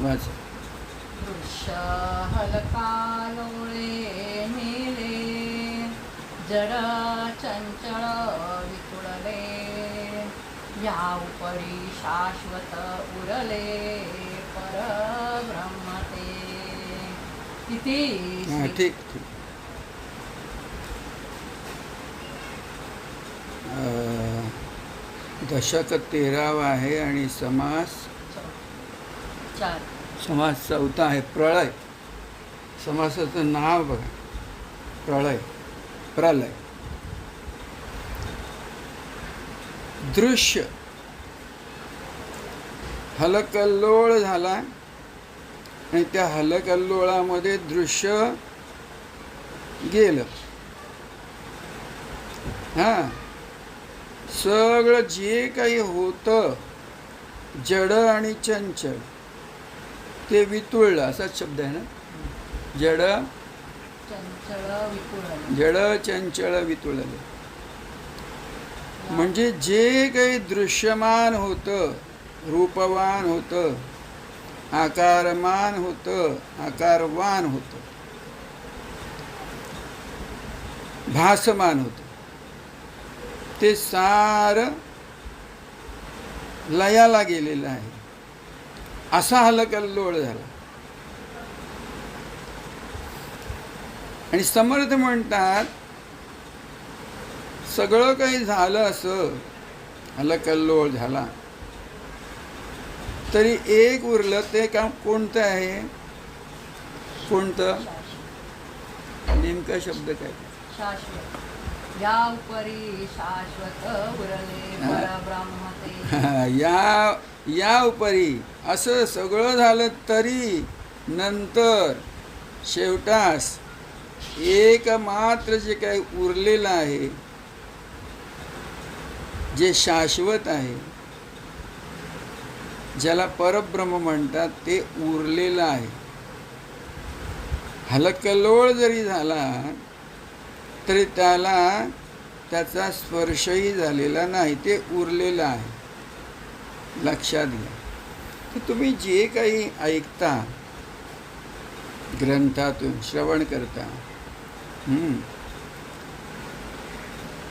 वाच दृश्य हलकालोळे नेले जड चंचळ विकुळले या उपरी शाश्वत उरले परब्रह्मते. इति हां श्री- ठीक ठीक. दशक तेरावा आहे आणि समास समास चौथा आहे प्रळय समासाचं नाव बघा. प्रळय प्रलय. दृश्य. हलकल्लोळ झाला. आणि त्या हलकल्लोळामध्ये दृश्य गेलं. हां. सगळं जे काही होतं जड आणि चंचल. ते वितुळलं असाच शब्द आहे ना? जड जड चंचल वितुळलं म्हणजे जे काही दृश्यमान होतं रूपवान होतं आकारमान होतं आकारवान होतं भासमान होतं ते सार लयाला गेलेलं आहे. असा हलकल्लोळ झाला. आणि समर्थ म्हणतात सगळं काही झालं असं हलकल्लोळ झाला. तरी एक उरलं ते काम कोणतं आहे? कोणतं? नेमका शब्द काय? शाश्वत. या या उपरी असं सगळं झालं तरी नंतर शेवटास एक मात्र जे काही उरलेलं आहे जे शाश्वत आहे ज्याला परब्रह्म म्हणतात ते उरलेलं आहे. हलकलोळ जरी झाला तरी त्याला त्याचा स्पर्शही झालेला नाही ते उरलेलं आहे. लक्षात घ्या. की तुम्ही जे काही ऐकता ग्रंथातून श्रवण करता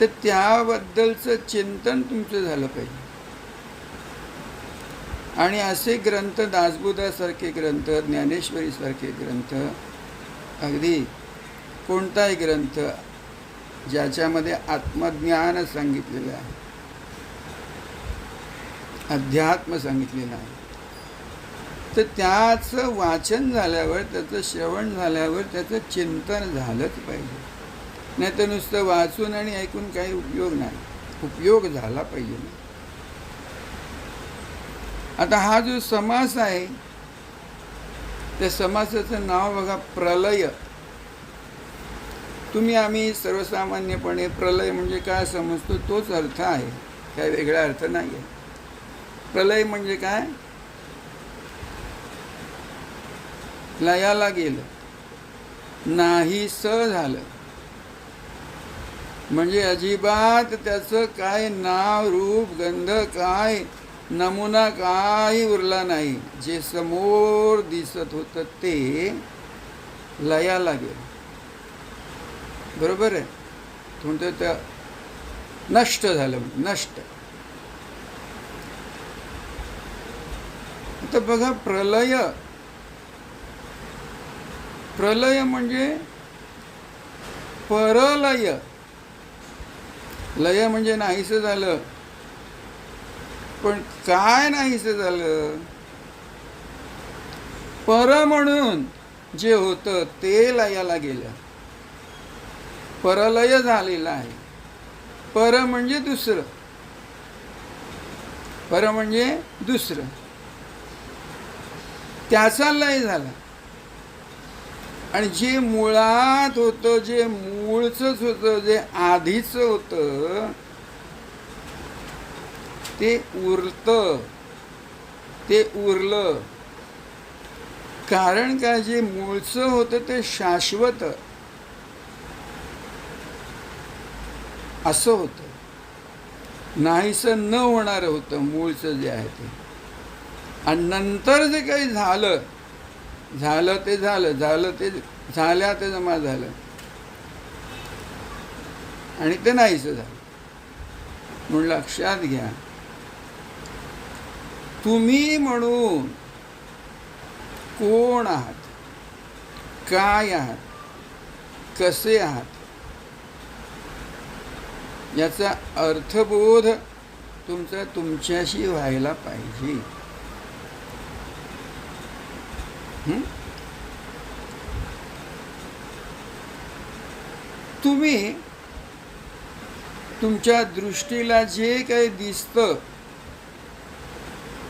तर त्याबद्दलचं चिंतन तुमचं झालं पाहिजे. आणि असे ग्रंथ दासबोधासारखे ग्रंथ ज्ञानेश्वरीसारखे ग्रंथ अगदी कोणताही ग्रंथ ज्याच्यामध्ये आत्मज्ञान सांगितलेलं आहे. अध्यात्म सांगितलेलं आहे तर त्याचं वाचन झाल्यावर त्याचं श्रवण झाल्यावर त्याचं चिंतन झालंच पाहिजे. नाही तर नुसतं वाचून आणि ऐकून काही उपयोग नाही. उपयोग झाला पाहिजे. आता हा जो समास आहे त्या समासाचं नाव बघा प्रलय. तुम्ही आम्ही सर्वसामान्यपणे प्रलय म्हणजे काय समजतो तोच अर्थ आहे. काय वेगळा अर्थ नाही आहे प्रलय म्हणजे काय? लयाला गेलं. नाहीस झालं. म्हणजे अजिबात त्याचं काय नाव रूप गंध काय नमुना काही उरला नाही. जे समोर दिसत होतं ते लयाला गेलं. बरोबर आहे? म्हणतो त्या नष्ट झालं नष्ट. तर बघा प्रलय. प्रलय म्हणजे परलय. लय म्हणजे नाहीसं झालं. पण काय नाहीसं झालं? पर म्हणून जे होतं ते लयाला गेलं. परलय झालेलं आहे. पर म्हणजे दुसरं. पर म्हणजे दुसरं. त्याचा लय झाला. आणि जे मुळात होतं जे मूळचंच होतं जे आधीचं होतं ते उरतं. ते उरलं. कारण काय जे मूळचं होतं ते शाश्वत. असं होतं. नाहीसं न होणारं होतं मूळचं जे आहे ते. आणि नंतर जे काही झालं झालं ते झालं झालं ते झाल्या ते जमा झालं. आणि ते नाहीच झालं. म्हणून लक्षात घ्या. तुम्ही म्हणून कोण आहात? काय आहात? कसे आहात? याचा अर्थबोध तुमचा तुमच्याशी व्हायला पाहिजे हं? तुम्ही तुमच्या दृष्टीला जे काही दिसतं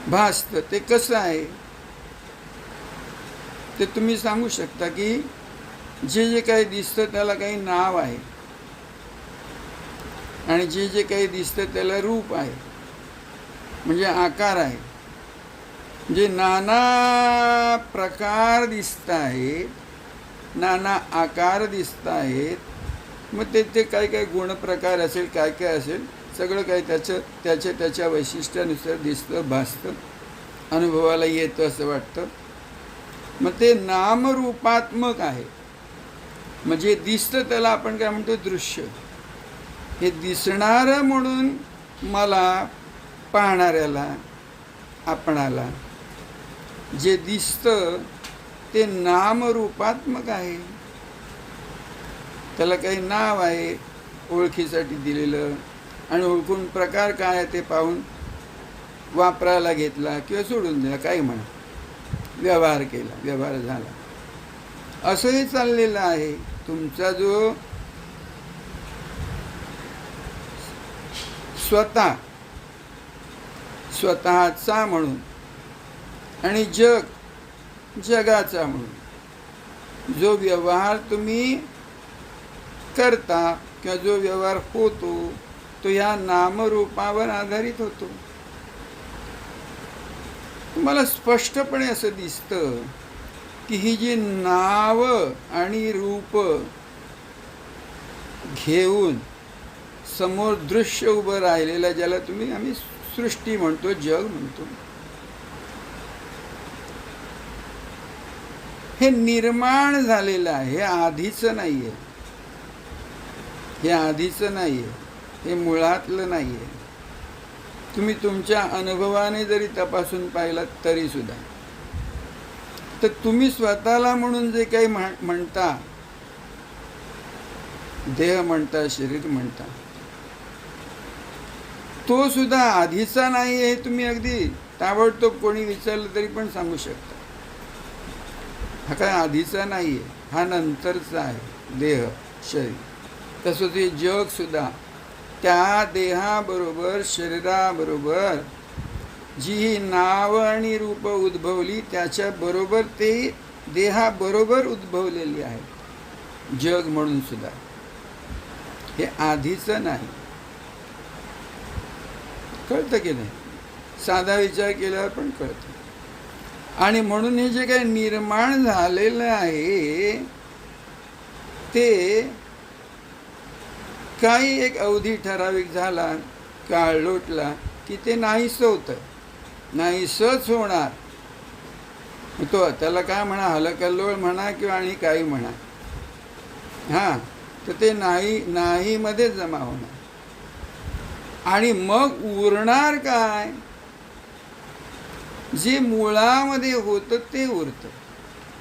भासतं ते कसं आहे? ते तुम्ही सांगू शकता की जे जे काही दिसतं त्याला काही नाव आहे. आणि जे जे काही दिसतं त्याला रूप आहे. म्हणजे आकार आहे. जे नाना प्रकार दिसत आहेत नाना आकार दिसत आहेत मग ते ते काय काय गुणप्रकार असेल काय काय असेल सगळं काही त्याचं त्याच्या त्याच्या वैशिष्ट्यानुसार दिसतं भासतं अनुभवाला येतं असं वाटतं. मग ते नामरूपात्मक आहे. म्हणजे दिसतं त्याला आपण काय म्हणतो दृश्य. हे दिसणारं म्हणून मला पाहणाऱ्याला आपणाला जे दिसतं ते नामरूपात्मक आहे. त्याला काही नाव आहे ओळखीसाठी दिलेलं आणि ओळखून प्रकार काय आहे ते पाहून वापरायला घेतला किंवा सोडून दिला काही म्हणा. व्यवहार केला व्यवहार झाला. असंही चाललेलं आहे. तुमचा जो स्वतः स्वतःचा म्हणून आणि जग जगाचा म्हणून. जो व्यवहार तुम्ही करता किंवा जो व्यवहार होतो तो ह्या नामरूपावर आधारित होतो. तुम्हाला स्पष्टपणे असं दिसतं की ही जी नाव आणि रूप घेऊन समोर दृश्य उभं राहिलेलं ज्याला तुम्ही आम्ही सृष्टी म्हणतो जग म्हणतो. हे निर्माण झालेलं आहे हे आधीचं नाही आहे हे आधीचं नाही आहे हे मुळातलं नाही आहे तुम्ही तुमच्या अनुभवाने जरी तपासून पाहिलात तरी सुद्धा. तर तुम्ही स्वतःला म्हणून जे काही म्हण- म्हणता देह म्हणता शरीर म्हणता तो सुद्धा आधीचा नाही आहे तुम्ही अगदी ताबडतोब कोणी विचारलं तरी पण सांगू शकता. हा काय आधीचा नाही आहे हा नंतरचा आहे देह शरीर. तसं ते जगसुद्धा त्या देहाबरोबर शरीराबरोबर जी ही नाव आणि रूप उद्भवली त्याच्याबरोबर ते देहाबरोबर उद्भवलेली आहे. जग म्हणून सुद्धा. हे आधीचं नाही. कळतं की नाही? साधा विचार केल्यावर पण कळतं. आणि म्हणून हे जे काही निर्माण झालेलं आहे ते काही एक अवधी ठराविक झाला काळ लोटला की ते नाहीसं होतं. नाहीसंच होणार. तो त्याला काय म्हणा हलकल्लोळ म्हणा किंवा आणि काही म्हणा. हां तर ते नाही नाहीमध्ये जमा होणार. आणि मग उरणार काय? जे मुळामध्ये होतं ते उरतं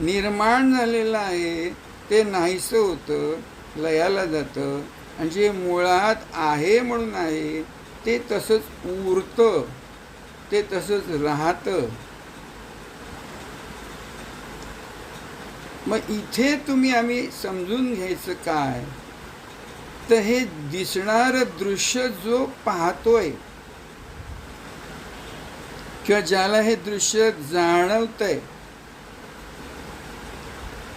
निर्माण झालेलं आहे ते नाहीसं होतं लयाला जातं. आणि जे मुळात आहे म्हणून आहे ते तसंच उरतं. ते तसंच राहतं. मग इथे तुम्ही आम्ही समजून घ्यायचं काय? तर हे दिसणारं दृश्य जो पाहतोय किंवा ज्याला हे दृश्य जाणवतंय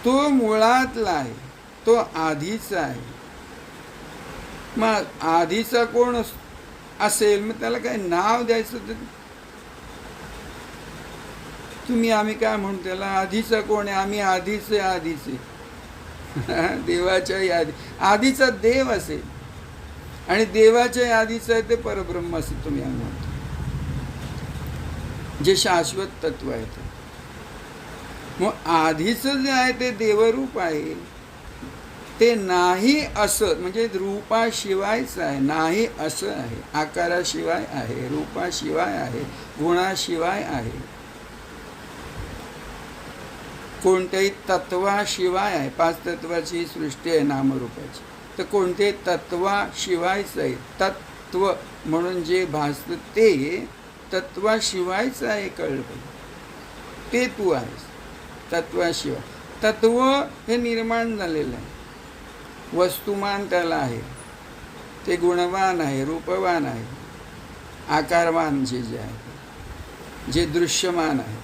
तो मुळातला आहे तो आधीचा आहे. मग आधीचा कोण अस- असेल मग त्याला काय नाव द्यायचं तर तुम्ही आम्ही काय म्हणतो त्याला आधीचा कोण आहे? आम्ही आधीचे आधीचे. देवाच्या यादी आधीचा देव असेल. आणि देवाच्या यादीचं आहे ते परब्रह्म असेल तुम्ही आम्ही म्हणतो जे शाश्वत तत्व आहे ते. मग आधीचं जे आहे ते देवरूप आहे. ते नाही असं म्हणजे रूपाशिवायच आहे नाही असं आहे. आकाराशिवाय आहे रूपाशिवाय आहे गुणाशिवाय आहे. कोणत्याही तत्वाशिवाय आहे पाच तत्वाची ही सृष्टी आहे नामरूपाची. तर कोणत्याही तत्वाशिवायच आहे तत्व म्हणून जे भासतं ते तत्वाशिवायच आहे कळलं पाहिजे ते तू आहेस तत्वाशिवाय. तत्व हे निर्माण झालेलं आहे. वस्तुमान त्याला आहे. ते गुणवान आहे रूपवान आहे. आकारवान जे जे आहे. जे दृश्यमान आहे.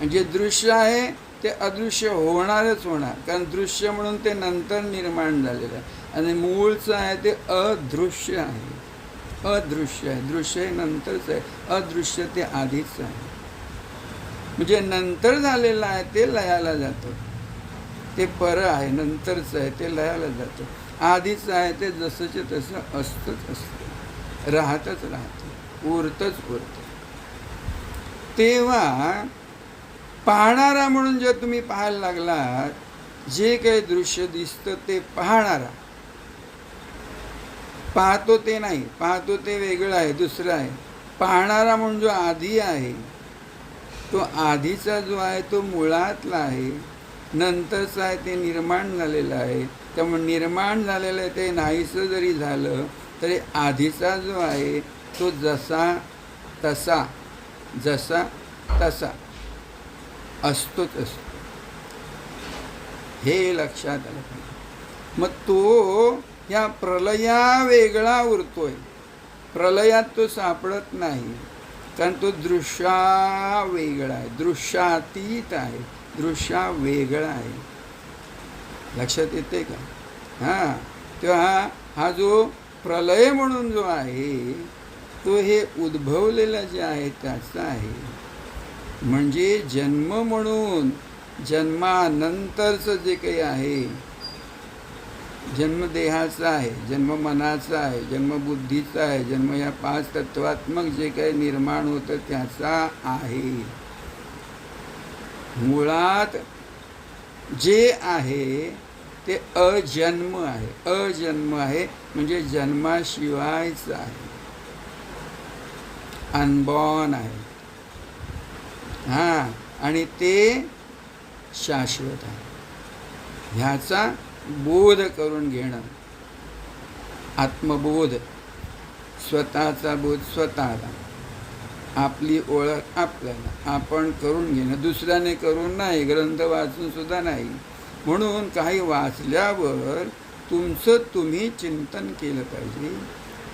आणि जे दृश्य आहे ते अदृश्य होणारच होणार. कारण दृश्य म्हणून ते नंतर निर्माण झालेलं आहे. आणि मूळचं आहे ते अदृश्य आहे. अदृश्य आहे दृश्य हे नंतरच आहे. अदृश्य ते आधीच आहे. म्हणजे नंतर झालेलं आहे ते लयाला जातं. ते पर आहे नंतरचं आहे ते लयाला जातं. आधीच आहे ते जसंच्या तसं असतंच असतं. राहतच राहतं. उरतच उरतं. तेव्हा पाहणारा म्हणून जर तुम्ही पाहायला लागलात जे काही दृश्य दिसतं ते पाहणारा. पाहतो ते नाही पाहतो ते वेगळं आहे दुसरं आहे. पाहणारा म्हणून जो आधी आहे तो आधीचा जो आहे तो मुळातला आहे. नंतरचा आहे ते निर्माण झालेलं आहे. त्यामुळे निर्माण झालेलं आहे ते नाहीसं जरी झालं तरी आधीचा जो आहे तो जसा तसा जसा तसा असतोच असतो. हे लक्षात आलं मग तो या प्रलया वेगळा उरतोय. प्रलयात तो सापडत नाही. कारण तो दृश्या वेगळा आहे. दृश्यातीत आहे. दृश्या वेगळा आहे. लक्षात येते का? हां. तेव्हा हा जो प्रलय म्हणून जो आहे तो हे उद्भवलेलं जे आहे त्याचा आहे. म्हणजे जन्म म्हणून जन्मानंतरचं जे काही आहे जन्मदेहाचा आहे जन्म मनाचा आहे जन्म बुद्धीचा आहे जन्म या पाच तत्वात्मक जे काही निर्माण होतं त्याचा आहे. मुळात जे आहे ते अजन्म आहे. अजन्म आहे म्हणजे जन्माशिवायचं आहे. अनबॉर्न आहे. हां आणि ते शाश्वत आहे. ह्याचा बोध करून घेणं. आत्मबोध स्वतःचा बोध स्वतःला. आपली ओळख आपल्याला आपण करून घेणं. दुसऱ्याने करून नाही ग्रंथ वाचून सुद्धा नाही. म्हणून काही वाचल्यावर तुमचं तुम्ही चिंतन केलं पाहिजे.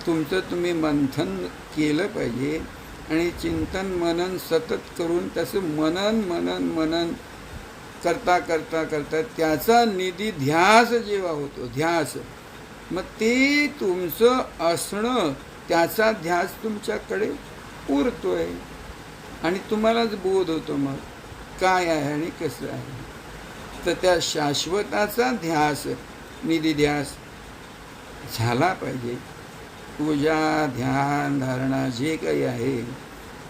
तुमचं तुम्ही मंथन केलं पाहिजे. आणि चिंतन मनन सतत करून त्याचं मनन मनन मनन करता करता करता त्याचा निधी ध्यास जेव्हा होतो ध्यास मग ते तुमचं असणं त्याचा ध्यास तुमच्याकडे उरतोय. आणि तुम्हालाच बोध होतो मग काय आहे आणि कसं आहे. तर त्या शाश्वताचा ध्यास निधी ध्यास झाला पाहिजे. पूजा ध्यान धारणा जे काही आहे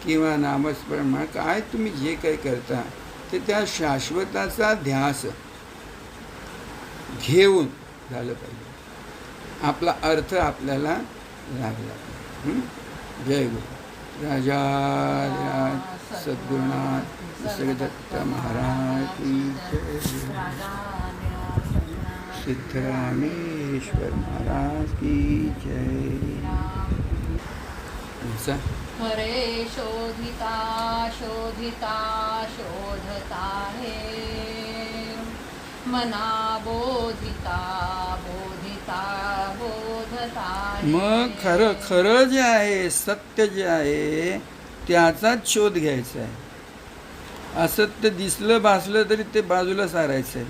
किंवा नामस्मरण काय तुम्ही जे काही करता ते त्या शाश्वताचा ध्यास घेऊन झालं पाहिजे. आपला अर्थ आपल्याला लागला जय गुरु. राजा सद्गुरुनाथ श्रीदत्त महाराज की जय. सिद्धरामेश्वर महाराज की जय. खरे शोधिता शोधिता शोधता हे. मना बोधिता बोधिता बोधता मग खरं खरं जे आहे सत्य जे आहे त्याचाच शोध घ्यायचा आहे. असत्य दिसलं भासलं तरी ते बाजूला सारायचं आहे.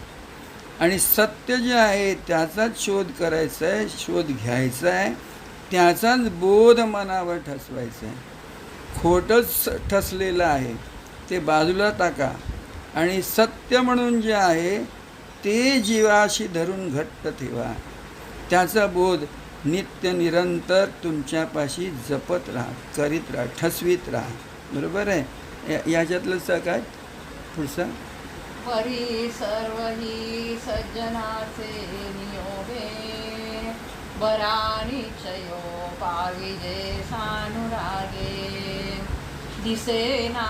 आणि सत्य जे आहे त्याचाच शोध करायचा आहे शोध घ्यायचा आहे त्याचाच बोध मनावर ठसवायचा आहे. खोटंच ठसलेलं आहे. ते बाजूला टाका. आणि सत्य म्हणून जे आहे ते जीवाशी धरून घट्ट ठेवा. त्याचा बोध नित्य निरंतर तुमच्यापाशी जपत राहा करीत राहा ठसवीत राहा. बरोबर आहे? या- याच्यातलं स काय? पुढचा? परी सर्व ही सज्जनाचे नियोगे. बरानिचयो पाविजे सानुरागे. दिसेना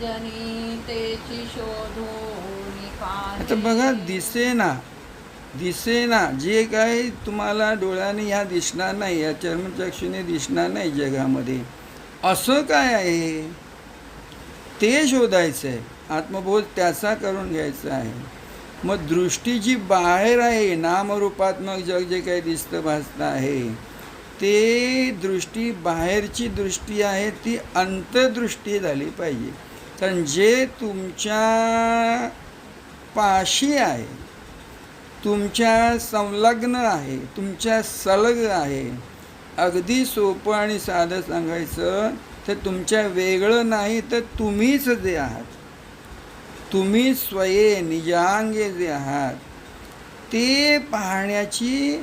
जनी तेची शोधून आता बघा दिसेना दिसेना जे काही तुम्हाला डोळ्याने ह्या दिसणार नाही या चर्मचक्षुने दिसणार नाही जगामध्ये असं काय आहे? ते शोधायचं आहे आत्मबोध त्याचा करून घ्यायचा आहे. मग दृष्टी जी बाहेर आहे नामरूपात्मक जग जे काही दिसतं भासतं आहे ते दृष्टी बाहेरची दृष्टी आहे ती अंतदृष्टी झाली पाहिजे. कारण जे तुमच्या पाशी आहे तुमच्या संलग्न आहे तुमच्या सलग आहे अगदी सोपं आणि साधं सांगायचं तर तुमच्या वेगळं नाही तर तुम्हीच जे आहात तुम्ही स्वये निजांगे जे आहात ते पाहण्याची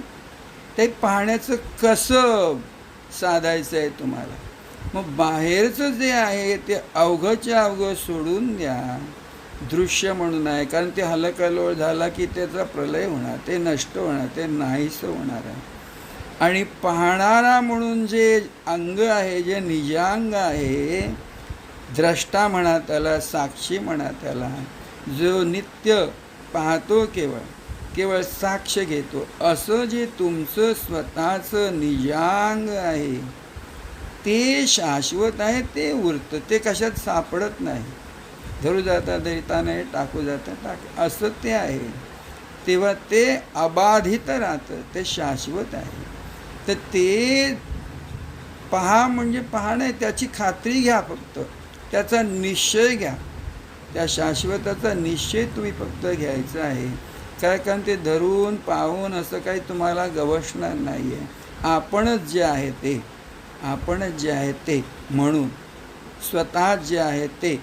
ते पाहण्याचं कसं साधायचं आहे तुम्हाला? मग बाहेरचं जे आहे ते अवघंच्या अवघं सोडून द्या. दृश्य म्हणून आहे कारण ते हलकलोळ झाला की त्याचा प्रलय होणार ते नष्ट होणार ते नाहीसं होणार आहे. आणि पाहणारा म्हणून जे अंग आहे जे निजांग आहे द्रष्टा म्हणा त्याला साक्षी म्हणा त्याला जो नित्य पाहतो केवळ केवळ साक्ष घेतो. असं जे तुमचं स्वतःचं निजांग आहे ते शाश्वत आहे ते उरतं ते कशात सापडत नाही. धरू जाता धरिता नाही टाकू जाता टाक. असं ते आहे. तेव्हा ते अबाधित राहतं ते शाश्वत आहे. तर ते पहा म्हणजे पहा त्याची खात्री घ्या फक्त. त्याचा निश्चय घ्या. त्या शाश्वताचा निश्चय तुम्ही फक्त घ्यायचा आहे. काय कारण ते धरून पाहून असं काही तुम्हाला गवसणार नाही आहे आपणच जे आहे ते आपणच जे आहे ते म्हणून स्वतः जे आहे ते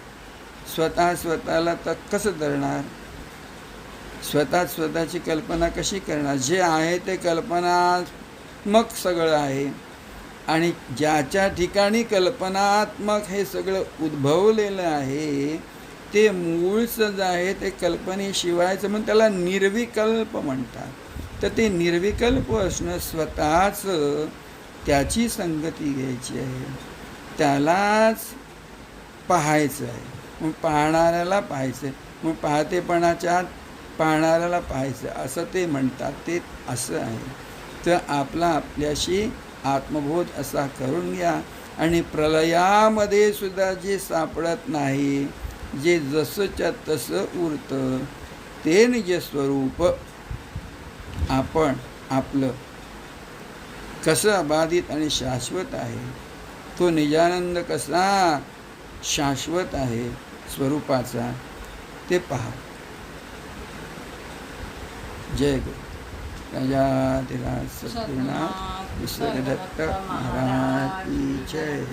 स्वतः स्वतःला तर कसं धरणार? स्वतः स्वतःची कल्पना कशी करणार? जे आहे ते कल्पनात्मक सगळं आहे. आणि ज्याच्या ठिकाणी कल्पनात्मक हे सगळं उद्भवलेलं आहे ते मूळचं जे आहे ते कल्पनेशिवायचं म्हणून त्याला निर्विकल्प म्हणतात. तर ते निर्विकल्प असणं स्वतःचं त्याची संगती घ्यायची आहे. त्यालाच पाहायचं आहे. मग पाहणाऱ्याला पाहायचं आहे. मग पाहतेपणाच्या आत पाहणाऱ्याला पाहायचं असं ते म्हणतात ते असं आहे. तर आपला आपल्याशी आत्मबोध असा करून घ्या. आणि प्रलयामध्ये सुद्धा जे सापडत नाही जे जसंच्या तसं उरतं ते निजस्वरूप आपण आपलं कसं अबाधित आणि शाश्वत आहे तो निजानंद कसा शाश्वत आहे स्वरूपाचा ते पहा. जय गुरु प्रजातिराज सद्गुणा विश्वदत्त महाराज की जय.